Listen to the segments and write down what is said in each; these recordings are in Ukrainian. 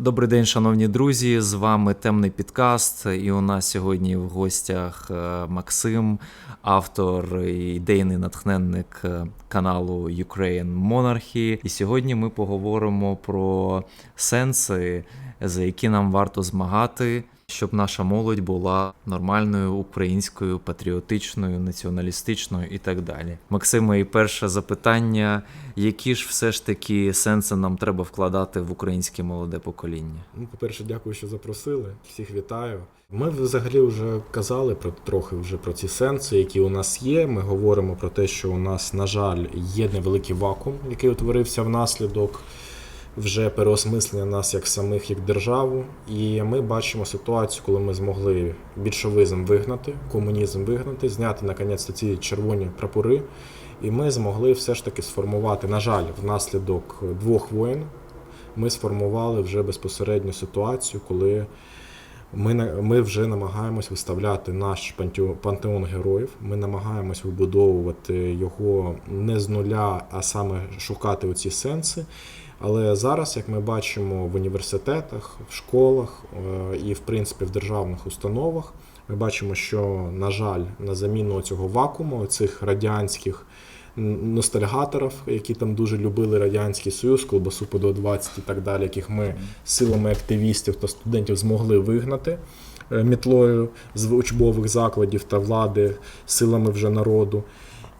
Добрий день, шановні друзі. З вами темний підкаст. І у нас сьогодні в гостях е, Максим, автор і ідейний натхненник е, каналу Ukraine Monarchy. І сьогодні ми поговоримо про сенси, за які нам варто змагати, щоб наша молодь була нормальною українською, патріотичною, націоналістичною і так далі. Максиме, і перше запитання: які ж все ж таки сенси нам треба вкладати в українське молоде покоління? Ну, по-перше, дякую, що запросили. Всіх вітаю. Ми взагалі вже казали про трохи вже про ці сенси, які у нас є. Ми говоримо про те, що у нас, на жаль, є невеликий вакуум, який утворився внаслідок вже переосмислення нас як самих, як державу. І ми бачимо ситуацію, коли ми змогли більшовизм вигнати, комунізм вигнати, зняти наконець ці червоні прапори. І ми змогли все ж таки сформувати, на жаль, внаслідок двох воєн, ми сформували вже безпосередню ситуацію, коли ми, ми вже намагаємось виставляти наш пантеон героїв. Ми намагаємось вибудовувати його не з нуля, а саме шукати оці сенси. Але зараз, як ми бачимо в університетах, в школах е, і в принципі в державних установах, ми бачимо, що, на жаль, на заміну цього вакууму, цих радянських ностальгаторів, які там дуже любили Радянський Союз, колбасу по 20 і так далі, яких ми силами активістів та студентів змогли вигнати е, мітлою з учбових закладів та влади силами вже народу.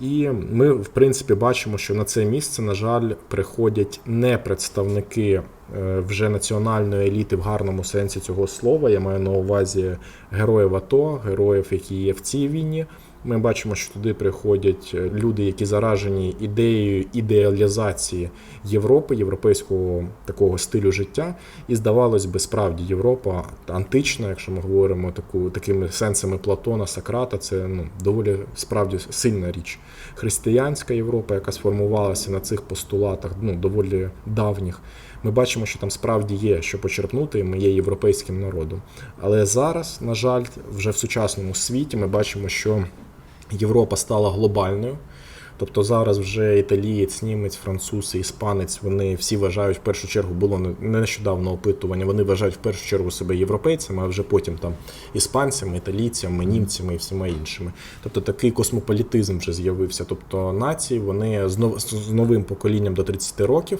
І ми, в принципі, бачимо, що на це місце, на жаль, приходять не представники е, вже національної еліти в гарному сенсі цього слова. Я маю на увазі героїв АТО, героїв, які є в цій війні. Ми бачимо, що туди приходять е, люди, які заражені ідеєю ідеалізації Європи, європейського такого стилю життя. І здавалось би, справді Європа антична, якщо ми говоримо таку такими сенсами Платона, Сократа, це ну доволі справді сильна річ. Християнська Європа, яка сформувалася на цих постулатах, ну доволі давніх. Ми бачимо, що там справді є що почерпнути, і ми є європейським народом. Але зараз, на жаль, вже в сучасному світі ми бачимо, що Європа стала глобальною. Тобто зараз вже італієць, німець, француз, іспанець, вони всі вважають в першу чергу, було нещодавно опитування. Вони вважають в першу чергу себе європейцями, а вже потім там іспанцями, італійцями, німцями і всіма іншими. Тобто такий космополітизм вже з'явився. Тобто нації вони з новим поколінням до 30 років.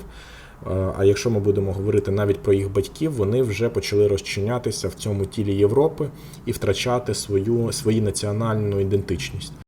Е, А якщо ми будемо говорити навіть про їх батьків, вони вже почали розчинятися в цьому тілі Європи і втрачати свою свою національну ідентичність.